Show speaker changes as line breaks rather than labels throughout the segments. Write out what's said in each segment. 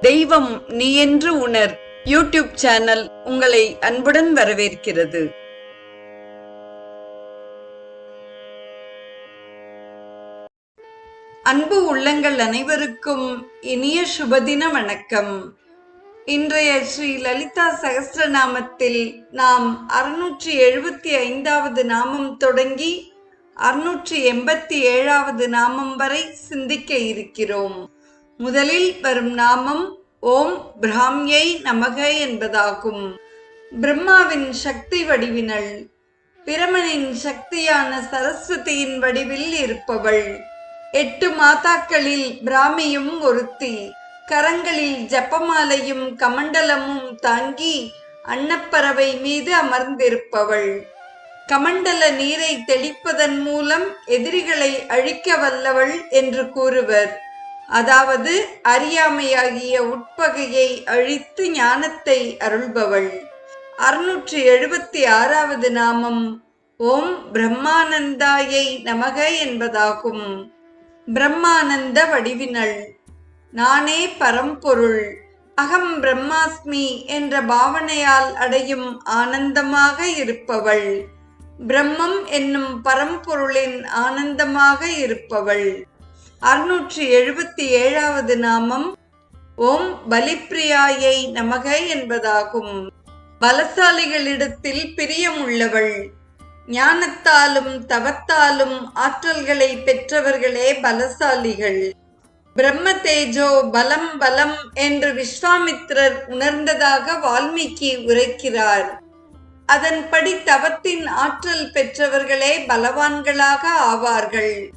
தெய்வம் நீ என்று உணர். யூடியூப் சேனல் உங்களை அன்புடன் வரவேற்கிறது. அன்பு உள்ளங்கள் அனைவருக்கும் இனிய சுபதின வணக்கம். இன்றைய ஸ்ரீ லலிதா சகஸ்ரநாமத்தில் நாம் அறுநூற்றி எழுபத்தி ஐந்தாவது நாமம் தொடங்கி அறுநூற்றி எண்பத்தி ஏழாவது நாமம் வரை சிந்திக்க இருக்கிறோம். முதலில் வரும் நாமம் ஓம் பிராம்யை நமக என்பதாகும். பிரம்மாவின் சக்தி வடிவினள் பிரமனின் சக்தியான சரஸ்வதியின் வடிவில் இருப்பவள். எட்டு மாதாக்களில் பிராமியும் ஒருத்தி கரங்களில் ஜப்பமாலையும் கமண்டலமும் தாங்கி அன்னப்பறவை மீது அமர்ந்திருப்பவள். கமண்டல நீரை தெளிப்பதன் மூலம் எதிரிகளை அழிக்க வல்லவள் என்று கூறுவர். அதாவது அறியாமையாகிய உட்பகையை அழித்து ஞானத்தை அருள்பவள். அறுநூற்றி எழுபத்தி ஆறாவது நாமம் ஓம் பிரம்மானந்தாயை நமக என்பதாகும். பிரம்மானந்த வடிவினள் நானே பரம்பொருள் அகம் பிரம்மாஸ்மி என்ற பாவனையால் அடையும் ஆனந்தமாக இருப்பவள். பிரம்மம் என்னும் பரம்பொருளின் ஆனந்தமாக இருப்பவள். அறுநூற்றி எழுபத்தி ஏழாவது நாமம் ஓம் பலிப்பிரியாயை நமக என்பதாகும். பலசாலிகளிடத்தில் பிரியமுள்ளவள் ஞானத்தாலும் தவத்தாலும் ஆற்றல்களை பெற்றவர்களே பலசாலிகள். பிரம்ம தேஜோ பலம் பலம் என்று விஸ்வாமித்திரர் உணர்ந்ததாக வால்மீகி உரைக்கிறார். அதன்படி தவத்தின் ஆற்றல் பெற்றவர்களே பலவான்களாக ஆவார்கள்.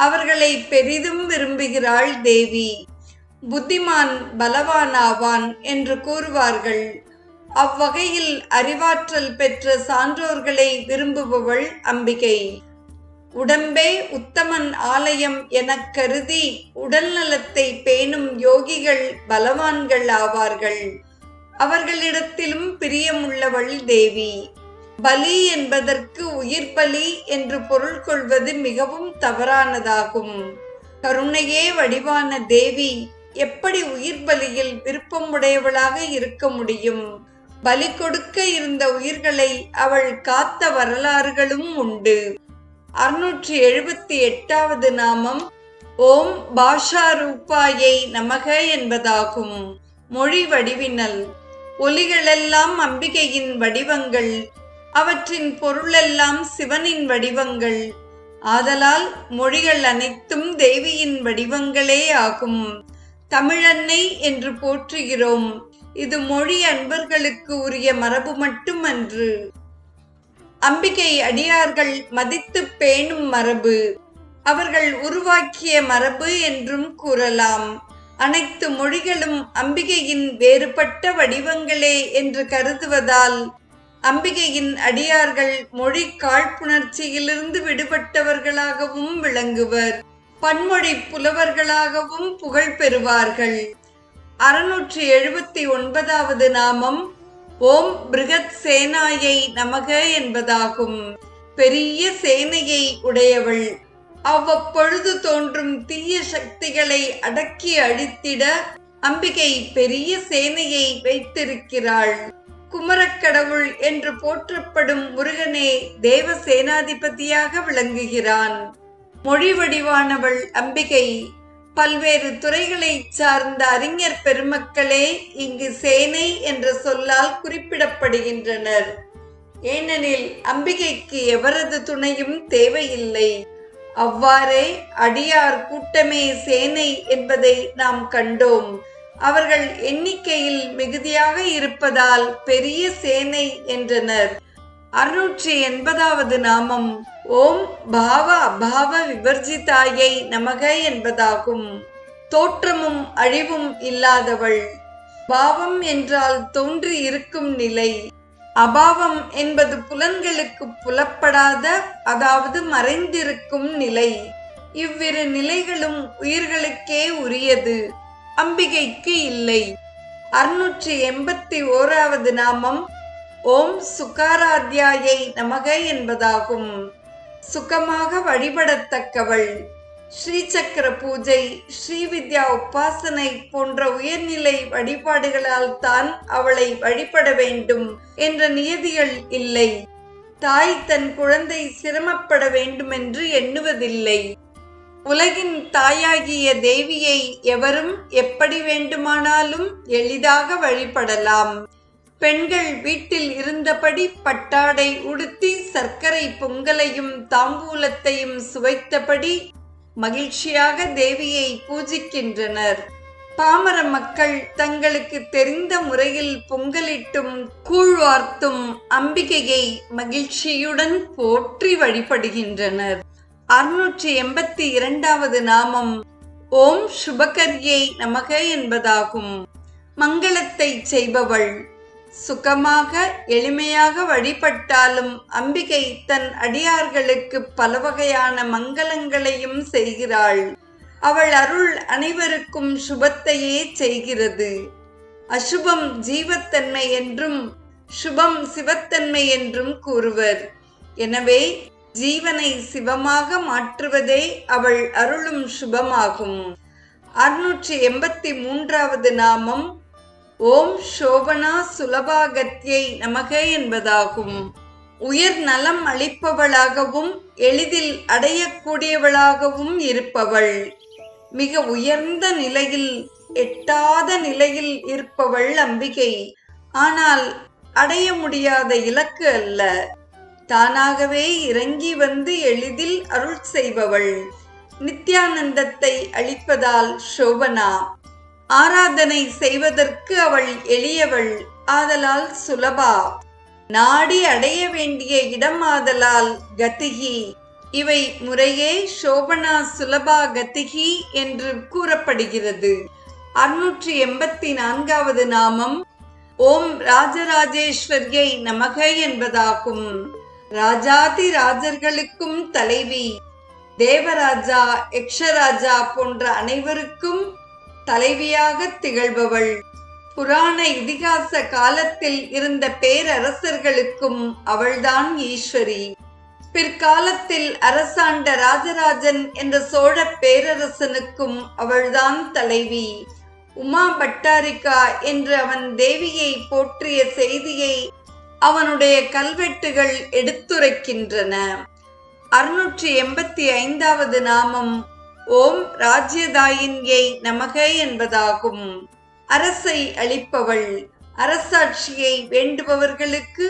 அவர்களை பெரிதும் விரும்புகிறாள் தேவி. புத்திமான் பலவானாவான் என்று கூறுவார்கள். அவ்வகையில் அறிவாற்றல் பெற்ற சான்றோர்களை விரும்புபவள் அம்பிகை. உடம்பே உத்தமன் ஆலயம் எனக் கருதி உடல் நலத்தை பேணும் யோகிகள் பலவான்கள் ஆவார்கள். அவர்களிடத்திலும் பிரியமுள்ளவள் தேவி. பலி என்பதற்கு உயிர் பலி என்று பொருள் கொள்வது மிகவும் தவறானதாகும். கருணையே வடிவான தேவி எப்படி உயிர் பலியில் விருப்பமுடையவளாக இருக்க முடியும்? பலி கொடுக்க இருந்த உயிர்களை அவள் காத்த வரலாறுகளும் உண்டு. அறுநூற்றி எழுபத்தி எட்டாவது நாமம் ஓம் பாஷா ரூபாயை நமக என்பதாகும். மொழி வடிவினல் ஒலிகளெல்லாம் அம்பிகையின் வடிவங்கள் அவற்றின் பொருளெல்லாம் சிவனின் வடிவங்கள். ஆதலால் மொழிகள் அனைத்தும் தேவியின் வடிவங்களே ஆகும். தமிழன்னை என்று போற்றுகிறோம். இது மொழி அன்பர்களுக்கு உரிய மரபு மட்டுமன்று. அம்பிகை அடியார்கள் மதித்து பேணும் மரபு. அவர்கள் உருவாக்கிய மரபு என்றும் கூறலாம். அனைத்து மொழிகளும் அம்பிகையின் வேறுபட்ட வடிவங்களே என்று கருதுவதால் அம்பிகையின் அடியார்கள் மொழி காழ்ப்புணர்ச்சியிலிருந்து விடுபட்டவர்களாகவும் விளங்குவர். பன்மொழி புலவர்களாகவும் புகழ் பெறுவார்கள். அறுநூற்றி எழுபத்தி ஒன்பதாவது நாமம் ஓம் பிருகத் சேனாயை நமக என்பதாகும். பெரிய சேனையை உடையவள். அவ்வப்பொழுது தோன்றும் தீய சக்திகளை அடக்கி அழித்திட அம்பிகை பெரிய சேனையை வைத்திருக்கிறாள். குமரக்கடவுள் என்று போற்றப்படும் முருகனே தேவ சேனாதிபதியாக விளங்குகிறான். மொழி வடிவானவள் அம்பிகை. பல்வேறு துறைகளை சார்ந்த அறிஞர் பெருமக்களே இங்கு சேனை என்ற சொல்லால் குறிப்பிடப்படுகின்றனர். ஏனெனில் அம்பிகைக்கு எவரது துணையும் தேவையில்லை. அவ்வாறே அடியார் கூட்டமே சேனை என்பதை நாம் கண்டோம். அவர்கள் எண்ணிக்கையில் மிகுதியாக இருப்பதால் பெரிய சேனை என்றனர். அறுநூற்றி எண்பதாவது நாமம் ஓம் பாவ அபாவ விவர்ஜிதாயை நமக என்பதாகும். தோற்றமும் அழிவும் இல்லாதவள் பாவம் என்றால் தோன்றி இருக்கும் நிலை. அபாவம் என்பது புலன்களுக்கு புலப்படாத அதாவது மறைந்திருக்கும் நிலை. இவ்விரு நிலைகளும் உயிர்களுக்கே உரியது. அம்பிகைக்கு இல்லை. அறுநூற்றி எண்பத்தி ஓராவது நாமம் ஓம் சுகாராத்தியாயை நமக என்பதாகும். சுகமாக வழிபடத்தக்கவள். ஸ்ரீசக்கர பூஜை ஸ்ரீவித்யா உபாசனை போன்ற உயர்நிலை வழிபாடுகளால் தான் அவளை வழிபட வேண்டும் என்ற நியதிகள் இல்லை. தாய் தன் குழந்தை சிரமப்பட வேண்டுமென்று எண்ணுவதில்லை. உலகின் தாயாகிய தேவியை எவரும் எப்படி வேண்டுமானாலும் எளிதாக வழிபடலாம். பெண்கள் வீட்டில் இருந்தபடி பட்டாடை உடுத்தி சர்க்கரை பொங்கலையும் தாம்பூலத்தையும் சுவைத்தபடி மகிழ்ச்சியாக தேவியை பூஜிக்கின்றனர். பாமர மக்கள் தங்களுக்கு தெரிந்த முறையில் பொங்கலிட்டும் கூழ்வார்த்தும் அம்பிகையை மகிழ்ச்சியுடன் போற்றி வழிபடுகின்றனர். அறுநூற்றி எண்பத்தி இரண்டாவது நாமம். ஓம் சுபகரியை நமக என்பதாகும். மங்களத்தை செய்பவள். சுகமாக எளிமையாக வழிபட்டாலும் அம்பிகை தன் அடியார்களுக்கு பல வகையான மங்களங்களையும் செய்கிறாள். அவள் அருள் அனைவருக்கும் சுபத்தையே செய்கிறது. அசுபம் ஜீவத்தன்மை என்றும் சுபம் சிவத்தன்மை என்றும் கூறுவர். எனவே ஜீவனை சிவமாக மாற்றுவதே அவள் அருளும் சுபமாகும். அறுநூற்றி எண்பத்தி மூன்றாவது நாமம் ஓம் சோபனா சுலபாகத்தியை நமக என்பதாகும். உயர் நலம் அளிப்பவளாகவும் எளிதில் அடையக்கூடியவளாகவும் இருப்பவள். மிக உயர்ந்த நிலையில் எட்டாத நிலையில் இருப்பவள் அம்பிகை. ஆனால் அடைய முடியாத இலக்கு அல்ல. தானாகவே இறங்கி வந்து எளிதில் அருள் செய்பவள். நித்யானந்தத்தை அளிப்பதால் சோபனா ஆராதனை செய்வதற்கு அவள் எளியவள் ஆதலால் சுலபா. நாடி அடைய வேண்டிய இடம் ஆதலால் கதிகி. இவை முறையே சோபனா சுலபா கதிகி என்று கூறப்படுகிறது. அறுநூற்றி எண்பத்தி நான்காவது நாமம் ஓம் ராஜராஜேஸ்வரியை நமக என்பதாகும். ராஜாதி ராஜர்களுக்கும் தலைவி தேவராஜா யக்ஷராஜா போன்ற அனைவருக்கும் தலைவியாக திகழ்பவள். புராண இதிகாச காலத்தில் இருந்த பேரரசர்களுக்கும் அவள்தான் ஈஸ்வரி. பிற்காலத்தில் அரசாண்ட ராஜராஜன் என்ற சோழ பேரரசனுக்கும் அவள்தான் தலைவி. உமா பட்டாரிகா என்று அவன் தேவியை போற்றிய செய்தியை அவனுடைய கல்வெட்டுகள் எடுத்துரைக்கின்றன. அறுநூற்றி எண்பத்தி ஐந்தாவது நாமம் ஓம் ராஜ்யதாயின்யை நமக என்பதாகும். அரசை அளிப்பவள் அரசாட்சியை வேண்டுபவர்களுக்கு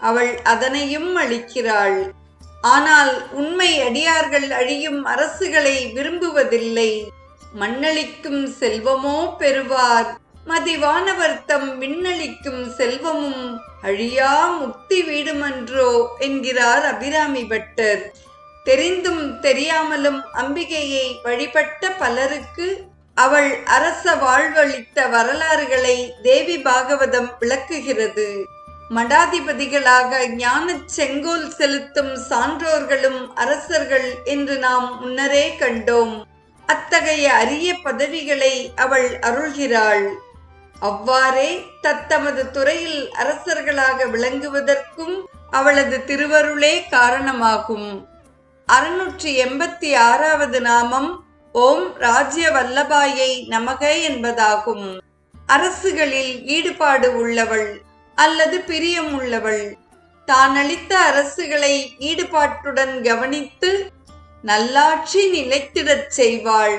அவள் அதனையும் அளிக்கிறாள். ஆனால் உண்மை அடியார்கள் அழியும் அரசுகளை விரும்புவதில்லை. மண்ணளிக்கும் செல்வமோ பெறுவார். மதிவானவர் தம் விண்ணளிக்கும் செல்வமும் அழியா முக்தி வீடுமன்றோ என்கிறார் அபிராமி பட்டர். தெரிந்தும் தெரியாமலும் அம்பிகையை வழிபட்ட பலருக்கு அவள் அரச வாழ்வளித்த வரலாறுகளை தேவி பாகவதம் விளக்குகிறது. மடாதிபதிகளாக ஞான செங்கோல் செலுத்தும் சான்றோர்களும் அரசர்கள் என்று நாம் முன்னரே கண்டோம். அத்தகைய அரிய பதவிகளை அவள் அருள்கிறாள். அவ்வாறே தத்தமது துறையில் அரசர்களாக விளங்குவதற்கும் அவளது திருவருளே காரணமாகும். அறுநூற்றி எண்பத்தி ஆறாவது நாமம் ஓம் ராஜ்ய வல்லபாயை நமக என்பதாகும். அரசுகளில் ஈடுபாடு உள்ளவள் அல்லது பிரியம் உள்ளவள். தான் அளித்த அரசுகளை ஈடுபாட்டுடன் கவனித்து நல்லாட்சி நிலைத்திடச் செய்வாள்.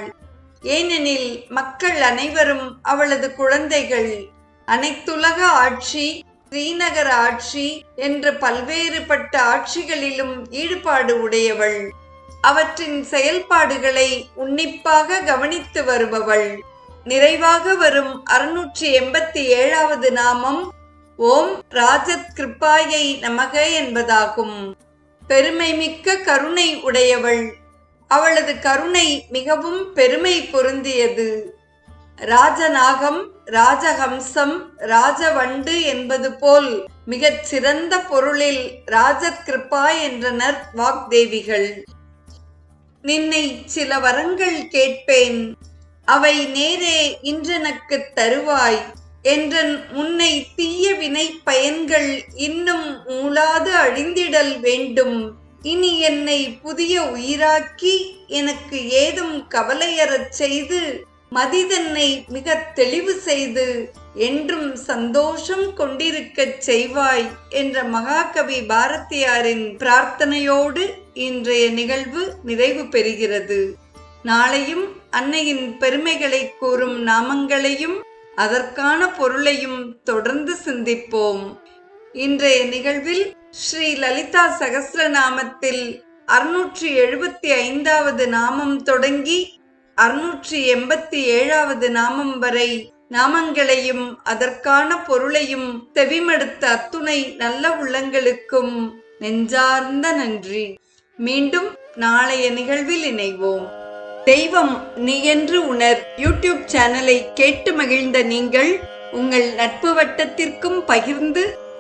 ஏனெனில் மக்கள் அனைவரும் அவளது குழந்தைகள். அனைத்துலக ஆட்சி ஸ்ரீநகர ஆட்சி என்ற பல்வேறுபட்ட ஆட்சிகளிலும் ஈடுபாடு உடையவள். அவற்றின் செயல்பாடுகளை உன்னிப்பாக கவனித்து வருபவள். நிறைவாக வரும் அறுநூற்றி எண்பத்தி ஏழாவது நாமம் ஓம் ராஜத் கிருப்பாயை நமக என்பதாகும். பெருமைமிக்க கருணை உடையவள். அவளது கருணை மிகவும் பெருமை பொருந்தியது. ராஜநாகம் ராஜஹம்சம் ராஜவண்டு என்பது போல் மிகச் சிறந்த பொருளில் ராஜகிருப்பா என்றனர் வாக்தேவிகள். நின்னை சில வரங்கள் கேட்பேன் அவை நேரே இன்றெனக்குத் தருவாய் என்றன் முன்னை தீய வினை பயன்கள் இன்னும் மூளாது அழிந்திடல் வேண்டும். இனி என்னை புதிய உயிராக்கி எனக்கு ஏதும் கவலையறச் செய்து மதிதன்னை மிக தெளிவு செய்து என்றும் சந்தோஷம் கொண்டிருக்கச் செய்வாய் என்ற மகாகவி பாரதியாரின் பிரார்த்தனையோடு இன்றைய நிகழ்வு நிறைவு பெறுகிறது. நாளையும் அன்னையின் பெருமைகளை கூறும் நாமங்களையும் அதற்கான பொருளையும் தொடர்ந்து சிந்திப்போம். இன்றைய நிகழ்வில் ஸ்ரீ லலிதா சகஸ்ரநாமத்தில் அறுநூற்றி எழுபத்தி ஐந்தாவது நாமம் தொடங்கி அறுநூற்றி எண்பத்தி ஏழாவது நாமம் வரை நாமங்களையும் அதற்கான பொருளையும் செவிமடுத்த அத்துணை நல்ல உள்ளங்களுக்கும் நெஞ்சார்ந்த நன்றி. மீண்டும் நாளைய நிகழ்வில் இணைவோம். தெய்வம் நீ என்று உணர் யூடியூப் சேனலை கேட்டு மகிழ்ந்த நீங்கள் உங்கள் நட்பு வட்டத்திற்கும் பகிர்ந்து